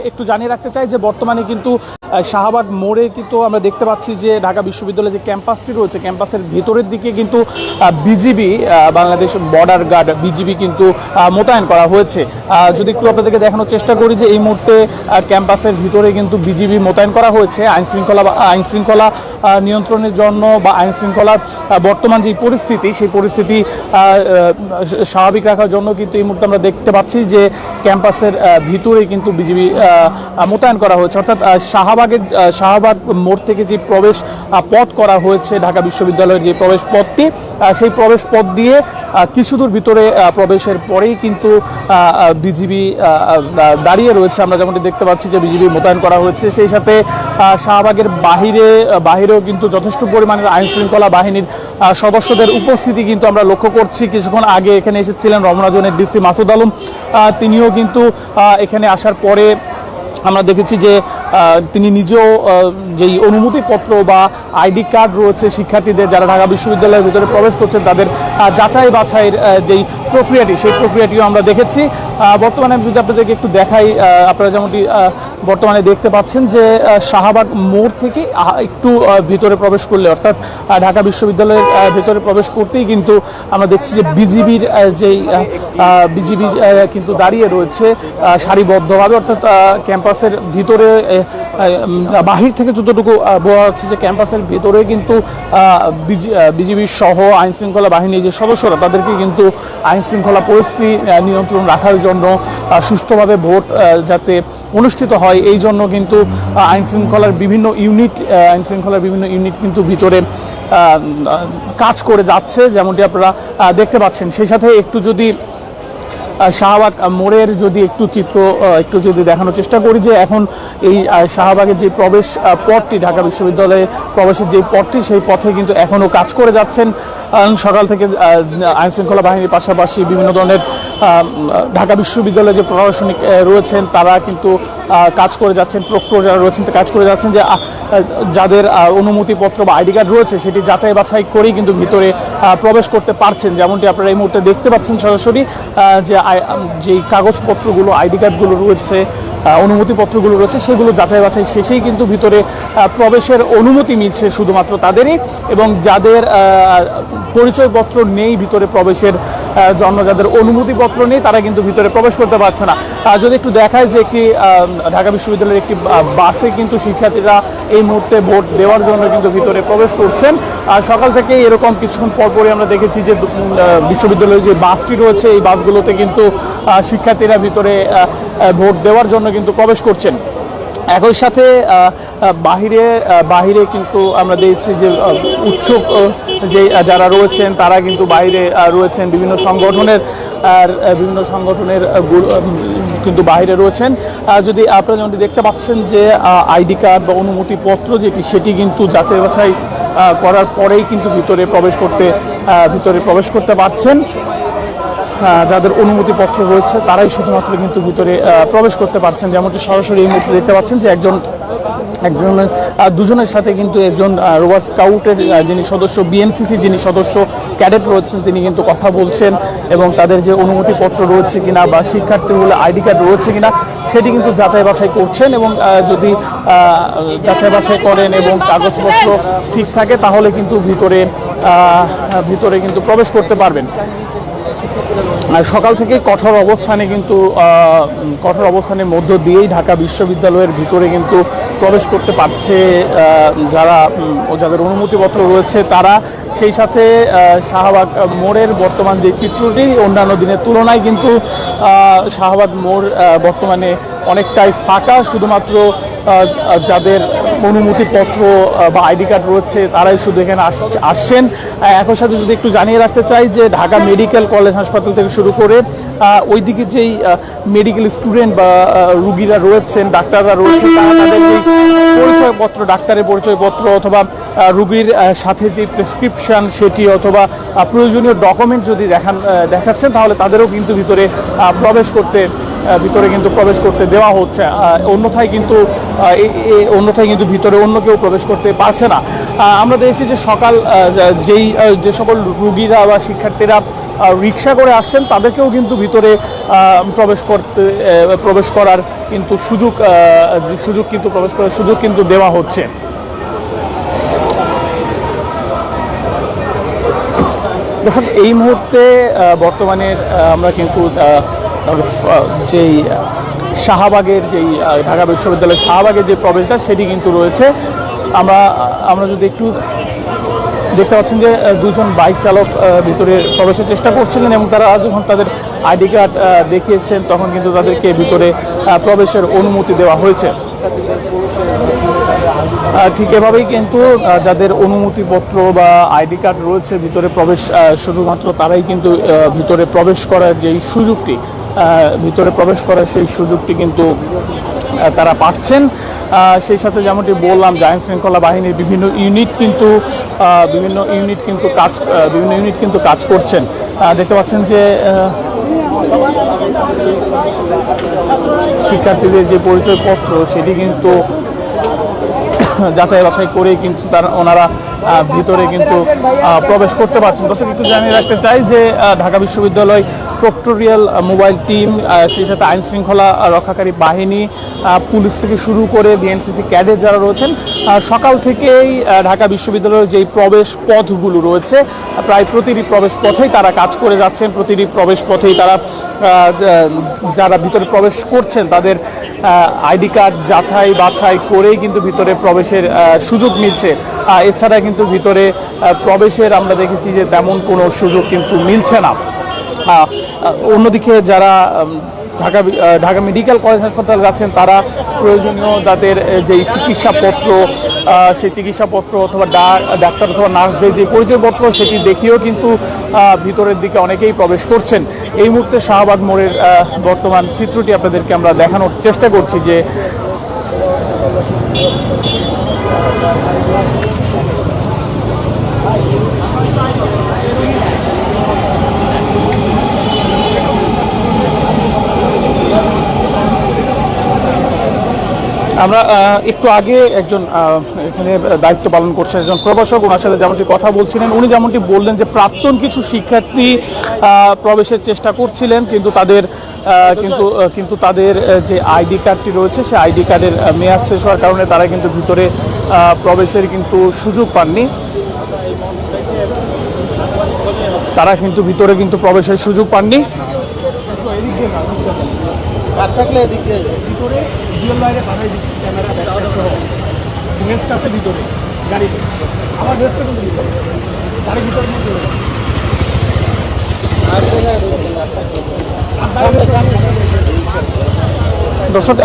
একটু জানিয়ে রাখতে চাই যে বর্তমানে কিন্তু শাহবাগ মোড়ে কিন্তু আমরা দেখতে পাচ্ছি যে ঢাকা বিশ্ববিদ্যালয়ের যে ক্যাম্পাসটি রয়েছে, ক্যাম্পাসের ভিতরের দিকে কিন্তু BGB Bangladesh border guard BGB কিন্তু মোতায়েন করা হয়েছে। যদি একটু আপনাদেরকে দেখানোর চেষ্টা করি যে এই মুহূর্তে ক্যাম্পাসের ভিতরে কিন্তু বিজিবি মোতায়েন করা হয়েছে, আইন শৃঙ্খলা বা আইন শৃঙ্খলা নিয়ন্ত্রণের জন্য বা আইন শৃঙ্খলার বর্তমান যে পরিস্থিতি, সেই পরিস্থিতি স্বাভাবিক রাখার জন্য কিন্তু এই মুহূর্তে আমরা দেখতে পাচ্ছি যে ক্যাম্পাসের ভিতরে কিন্তু বিজিবি মোতায়েন করা হয়েছে। অর্থাৎ শাহবাগের শাহবাগ মোড় থেকে যে প্রবেশ পথ করা হয়েছে ঢাকা বিশ্ববিদ্যালয়ের যে প্রবেশ পথটি সেই প্রবেশ পথ দিয়ে কিছু দূর ভিতরে প্রবেশের পরেই কিন্তু বিজিবি দাঁড়িয়ে রয়েছে। আমরা যেমনটি দেখতে পাচ্ছি যে বিজিবি মোতায়েন করা হয়েছে। সেই সাথে শাহবাগের বাহিরে বাহিরেও কিন্তু যথেষ্ট পরিমাণের আইন শৃঙ্খলা বাহিনীর সদস্যদের উপস্থিতি কিন্তু আমরা লক্ষ্য করছি। কিছুক্ষণ আগে এখানে এসেছিলেন রমনাজনের ডিসি মাসুদ আলম। তিনিও কিন্তু এখানে আসার পরে আমরা দেখেছি যে তিনি নিজেও যেই অনুমতিপত্র বা আইডি কার্ড রয়েছে শিক্ষার্থীদের, যারা ঢাকা বিশ্ববিদ্যালয়ের ভিতরে প্রবেশ করছেন, তাদের যাচাই বাছাইয়ের যেই প্রক্রিয়াটি, সেই প্রক্রিয়াটিও আমরা দেখেছি। বর্তমানে আমি যদি আপনাদেরকে একটু দেখাই আপনারা যেমনটি বর্তমানে দেখতে পাচ্ছেন যে শাহবাগ মোড় থেকে একটু ভিতরে প্রবেশ করলে, অর্থাৎ ঢাকা বিশ্ববিদ্যালয়ের ভিতরে প্রবেশ করতেই কিন্তু আমরা দেখছি যে বিজিবির যেই বিজিবি কিন্তু দাঁড়িয়ে রয়েছে সারিবদ্ধভাবে, অর্থাৎ ক্যাম্পাসের ভিতরে বাহির থেকে যতটুকু বোঝা যাচ্ছে যে ক্যাম্পাসের ভিতরে কিন্তু বিজিবি সহ আইন শৃঙ্খলা বাহিনীর যে সদস্যরা, তাদেরকে কিন্তু আইন শৃঙ্খলা পরিস্থিতি নিয়ন্ত্রণ রাখার জন্য সুষ্ঠুভাবে ভোট যাতে অনুষ্ঠিত হয় এই জন্য কিন্তু আহ, আইন শৃঙ্খলার বিভিন্ন ইউনিট আহ, আইন শৃঙ্খলার বিভিন্ন ইউনিট কিন্তু ভিতরে কাজ করে যাচ্ছে যেমনটি আপনারা দেখতে পাচ্ছেন। সেই সাথে একটু যদি শাহবাগ মোড়ের যদি একটু চিত্র একটু যদি দেখানোর চেষ্টা করি যে এখন এই শাহবাগের যে প্রবেশ পথটি ঢাকা বিশ্ববিদ্যালয়ে প্রবেশের যে পথটি সেই পথে কিন্তু এখনও কাজ করে যাচ্ছেন। সকাল থেকে আইন শৃঙ্খলা বাহিনীর পাশাপাশি বিভিন্ন ধরনের ঢাকা বিশ্ববিদ্যালয়ে যে প্রশাসনিক রয়েছেন, তারা কিন্তু কাজ করে যাচ্ছেন, প্রক্টর যারা রয়েছেন কাজ করে যাচ্ছেন যে যাদের অনুমতিপত্র বা আইডি কার্ড রয়েছে, সেটি যাচাই বাছাই করেই কিন্তু ভিতরে প্রবেশ করতে পারছেন। যেমনটি আপনারা এই মুহূর্তে দেখতে পাচ্ছেন সরাসরি যে যেই কাগজপত্রগুলো, আইডি কার্ডগুলো রয়েছে অনুমতিপত্রগুলো রয়েছে, সেগুলো যাচাই বাছাই শেষেই কিন্তু ভিতরে প্রবেশের অনুমতি মিলছে শুধুমাত্র তাদেরই এবং যাদের পরিচয়পত্র নেই, ভিতরে প্রবেশের জন্য যাদের অনুমতিপত্র নেই, তারা কিন্তু ভিতরে প্রবেশ করতে পারছে না। যদি একটু দেখায় যে একটি ঢাকা বিশ্ববিদ্যালয়ের একটি বাসে কিন্তু শিক্ষার্থীরা এই মুহূর্তে ভোট দেওয়ার জন্য কিন্তু ভিতরে প্রবেশ করছেন। আর সকাল থেকে এরকম কিছুক্ষণ পরপরই আমরা দেখেছি যে বিশ্ববিদ্যালয়ের যে বাসটি রয়েছে, এই বাসগুলোতে কিন্তু শিক্ষার্থীরা ভিতরে ভোট দেওয়ার জন্য কিন্তু প্রবেশ করছেন। একই সাথে বাহিরে বাহিরে কিন্তু আমরা দেখছি যে উৎসুক যে যারা রয়েছেন, তারা কিন্তু বাইরে রয়েছেন। বিভিন্ন সংগঠনের, আর বিভিন্ন সংগঠনের কিন্তু বাইরে রয়েছেন। যদি আপনারা যেমনটি দেখতে পাচ্ছেন যে আইডি কার্ড বা অনুমতিপত্র যেটি, সেটি কিন্তু যাচাই বাছাই করার পরেই কিন্তু ভিতরে প্রবেশ করতে ভিতরে প্রবেশ করতে পারছেন। যাদের অনুমতিপত্র রয়েছে, তারাই শুধুমাত্র কিন্তু ভিতরে প্রবেশ করতে পারছেন। যেমনটি সরাসরি এই মুহূর্তে দেখতে পাচ্ছেন যে একজন একজনের দুজনের সাথে কিন্তু একজন রোয়ার স্কাউটের যিনি সদস্য, বিএনসিসি যিনি সদস্য, ক্যাডেট রয়েছেন, তিনি কিন্তু কথা বলছেন এবং তাদের যে অনুমতিপত্র রয়েছে কিনা বা শিক্ষার্থীগুলো আইডি কার্ড রয়েছে কিনা, সেটি কিন্তু যাচাই বাছাই করছেন এবং যদি যাচাই বাছাই করেন এবং কাগজপত্র ঠিক থাকে, তাহলে কিন্তু ভিতরে ভিতরে কিন্তু প্রবেশ করতে পারবেন। সকাল থেকে কঠোর অবস্থানে কিন্তু কঠোর অবস্থানের মধ্য দিয়েই ঢাকা বিশ্ববিদ্যালয়ের ভিতরে কিন্তু প্রবেশ করতে পারছে যারা যাদের অনুমতিপত্র রয়েছে তারা। সেই সাথে শাহবাগ মোড়ের বর্তমান যে চিত্রটি, অন্যান্য দিনের তুলনায় কিন্তু শাহবাগ মোড় বর্তমানে অনেকটাই ফাঁকা। শুধুমাত্র যাদের অনুমতিপত্র বা আইডি কার্ড রয়েছে, তারাই শুধু এখানে আস- আসছেন। একই সাথে যদি একটু জানিয়ে রাখতে চাই যে ঢাকা মেডিকেল কলেজ হাসপাতাল থেকে শুরু করে ওইদিকে যেই মেডিকেল স্টুডেন্ট বা রুগীরা রয়েছেন, ডাক্তাররা রয়েছেন তাদের পরিচয়পত্র, ডাক্তারের পরিচয়পত্র অথবা রুগীর সাথে যে প্রেসক্রিপশন সেটি অথবা প্রয়োজনীয় ডকুমেন্ট যদি দেখান দেখাচ্ছেন, তাহলে তাদেরও কিন্তু ভিতরে প্রবেশ করতে ভিতরে কিন্তু প্রবেশ করতে দেওয়া হচ্ছে। অন্যথায় কিন্তু অন্যথায় কিন্তু ভিতরে অন্য কেউ প্রবেশ করতে পারছে না। আমরা দেখেছি যে সকাল যেই যে সকল রুগীরা বা শিক্ষার্থীরা রিক্সা করে আসছেন, তাদেরকেও কিন্তু ভিতরে প্রবেশ করতে প্রবেশ করার কিন্তু সুযোগ সুযোগ কিন্তু প্রবেশ করার সুযোগ কিন্তু দেওয়া হচ্ছে। দর্শক, এই মুহূর্তে বর্তমানে আমরা কিন্তু যেই শাহবাগের যেই ঢাকা বিশ্ববিদ্যালয়ের শাহবাগের যে প্রবেশদ্বার, সেটি কিন্তু রয়েছে। আমরা আমরা যদি একটু দেখতে পাচ্ছেন যে দুজন বাইক চালক ভিতরে প্রবেশের চেষ্টা করছিলেন এবং তারা যখন তাদের আইডি কার্ড দেখিয়েছেন, তখন কিন্তু তাদেরকে ভিতরে প্রবেশের অনুমতি দেওয়া হয়েছে। ঠিক এভাবেই কিন্তু যাদের অনুমতিপত্র বা আইডি কার্ড রয়েছে ভিতরে প্রবেশ শুধুমাত্র তারাই কিন্তু ভিতরে প্রবেশ করার যেই সুযোগটি ভিতরে প্রবেশ করার সেই সুযোগটি কিন্তু তারা পাচ্ছেন। সেই সাথে যেমনটি বললাম যে আইন শৃঙ্খলা বাহিনীর বিভিন্ন ইউনিট কিন্তু বিভিন্ন ইউনিট কিন্তু কাজ বিভিন্ন ইউনিট কিন্তু কাজ করছেন। দেখতে পাচ্ছেন যে শিক্ষার্থীদের যে পরিচয়পত্র, সেটি কিন্তু যাচাই বাছাই করে কিন্তু তারা ওনারা ভিতরে কিন্তু প্রবেশ করতে পারছেন। দর্শক, একটু জানিয়ে রাখতে চাই যে ঢাকা বিশ্ববিদ্যালয় প্রক্টোরিয়াল মোবাইল টিম সেই সাথে আইন শৃঙ্খলা রক্ষাকারী বাহিনী পুলিশ থেকে শুরু করে বিএনসিসি ক্যাডেট যারা রয়েছেন সকাল থেকেই ঢাকা বিশ্ববিদ্যালয়ের যেই প্রবেশ পথগুলো রয়েছে, প্রায় প্রতিটি প্রবেশ পথেই তারা কাজ করে যাচ্ছেন, প্রতিটি প্রবেশ পথেই তারা যারা ভিতরে প্রবেশ করছেন, তাদের আইডি কার্ড যাচাই বাছাই করেই কিন্তু ভিতরে প্রবেশের সুযোগ মিলছে। এছাড়া কিন্তু ভিতরে প্রবেশের আমরা দেখেছি যে তেমন কোনো সুযোগ কিন্তু মিলছে না। অন্যদিকে যারা ঢাকা ঢাকা মেডিকেল কলেজ হাসপাতাল যাচ্ছেন, তারা প্রয়োজনীয় তাদের যেই চিকিৎসাপত্র সেই চিকিৎসাপত্র অথবা ডাক্তার অথবা নার্সদের যে পরিচয়পত্র, সেটি দেখিয়েও কিন্তু ভিতরের দিকে অনেকেই প্রবেশ করছেন। এই মুহূর্তে শাহবাগ মোড়ের বর্তমান চিত্রটি আপনাদেরকে আমরা দেখানোর চেষ্টা করছি যে আমরা একটু আগে একজন এখানে দায়িত্ব পালন করছেন একজন প্রভাষক, ওনার সাথে যেমনটি কথা বলছিলেন, উনি যেমনটি বললেন যে প্রাক্তন কিছু শিক্ষার্থী প্রবেশের চেষ্টা করছিলেন, কিন্তু তাদের কিন্তু কিন্তু তাদের যে আইডি কার্ডটি রয়েছে সেই আইডি কার্ডের মেয়াদ শেষ হওয়ার কারণে তারা কিন্তু ভিতরে প্রবেশের কিন্তু সুযোগ পাননি। তারা কিন্তু ভিতরে কিন্তু প্রবেশের সুযোগ পাননি। থাকলে এদিকে। ভিতরে রিয়েল বাইরে বাধাই দিচ্ছি ক্যামেরা নেক্সট আছে ভিতরে গাড়িতে নেক্সট কিন্তু ভিতরে। গাড়ি ভিতরে দর্শক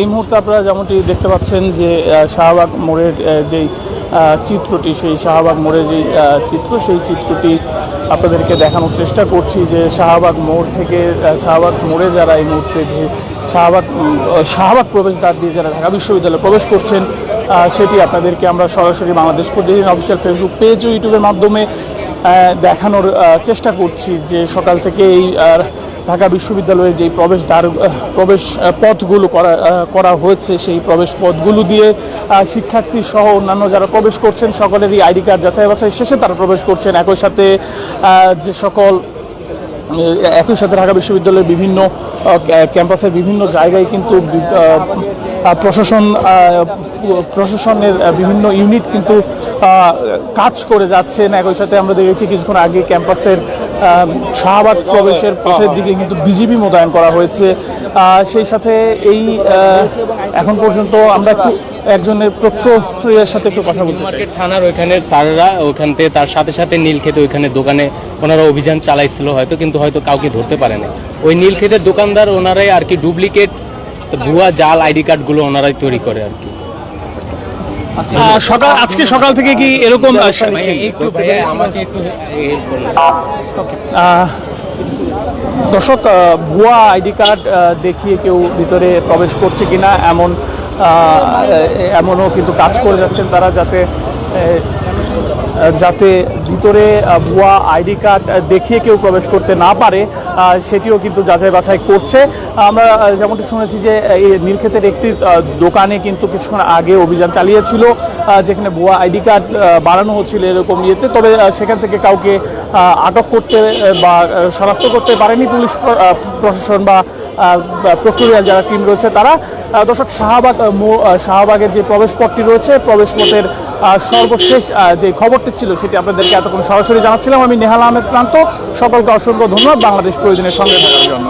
এই মুহূর্তে আপনারা যেমনটি দেখতে পাচ্ছেন যে শাহবাগ মোড়ের যেই চিত্রটি সেই শাহবাগ মোড়ের যেই চিত্র সেই চিত্রটি আপনাদেরকে দেখানোর চেষ্টা করছি যে শাহবাগ মোড় থেকে শাহবাগ মোড়ে যারা এই মুহূর্তে শাহবাগ শাহবাগ প্রবেশ শাহবাগ প্রবেশদ্বার দিয়ে যারা ঢাকা বিশ্ববিদ্যালয়ে প্রবেশ করছেন সেটি আপনাদেরকে আমরা সরাসরি বাংলাদেশ প্রতিদিন অফিসিয়াল ফেসবুক পেজ ও ইউটিউবের মাধ্যমে দেখানোর চেষ্টা করছি যে সকাল থেকে এই ঢাকা বিশ্ববিদ্যালয়ের যেই প্রবেশ দ্বার প্রবেশ পথগুলো করা করা হয়েছে, সেই প্রবেশ পথগুলো দিয়ে শিক্ষার্থী সহ অন্যান্য যারা প্রবেশ করছেন, সকলেরই আইডি কার্ড যাচাই বাছাই শেষে তারা প্রবেশ করছেন। একই সাথে যে সকল একই সাথে ঢাকা বিশ্ববিদ্যালয়ের বিভিন্ন ক্যাম্পাসের বিভিন্ন জায়গায় কিন্তু প্রশাসন প্রশাসনের বিভিন্ন ইউনিট কিন্তু কাজ করে যাচ্ছেন। একই সাথে আমরা দেখেছি কিছুক্ষণ আগে ক্যাম্পাসের শাহবাগ প্রবেশের পথের দিকে কিন্তু বিজিবি মোতায়েন করা হয়েছে। সেই সাথে এই এখন পর্যন্ত আমরা একজনের প্রক্রিয়ার সাথে একটু কথা বলতে মার্কেট থানার ওইখানের স্যাররা থেকে তার সাথে সাথে নীলক্ষেতে ওইখানে দোকানে ওনারা অভিযান চালাইছিল, হয়তো কিন্তু হয়তো কাউকে ধরতে পারে না ওই নীলক্ষেতের দোকানদার ওনারাই আর কি ডুপ্লিকেট ভুয়া জাল আইডি কার্ডগুলো ওনারাই তৈরি করে আর কি। সকাল আজকে সকাল থেকে কি এরকম দর্শক ভুয়া আইডি কার্ড দেখিয়ে কেউ ভিতরে প্রবেশ করছে কিনা এমন এমনও কিন্তু কাজ করে যাচ্ছেন তারা যাতে যাতে ভিতরে ভুয়া আইডি কার্ড দেখিয়ে কেউ প্রবেশ করতে না পারে সেটিও কিন্তু যাচাই বাছাই করছে। আমরা যেমনটি শুনেছি যে এই নীলক্ষেতের একটি দোকানে কিন্তু কিছুক্ষণ আগে অভিযান চালিয়েছিল যেখানে ভুয়া আইডি কার্ড বাড়ানো হচ্ছিল এরকম ইয়েতে। তবে সেখান থেকে কাউকে আটক করতে বা শনাক্ত করতে পারেনি পুলিশ প্রশাসন বা প্রক্টোরিয়াল যারা টিম রয়েছে তারা। দর্শক শাহবাগ শাহবাগের যে প্রবেশ পথটি রয়েছে প্রবেশ পথের আহ, সর্বশেষ যে খবরটি ছিল সেটি আপনাদেরকে এতক্ষণ সরাসরি জানাচ্ছিলাম। আমি নেহাল আহমেদ প্রান্ত। সকলকে অসংখ্য ধন্যবাদ বাংলাদেশ প্রয়োজনের সঙ্গে থাকার জন্য।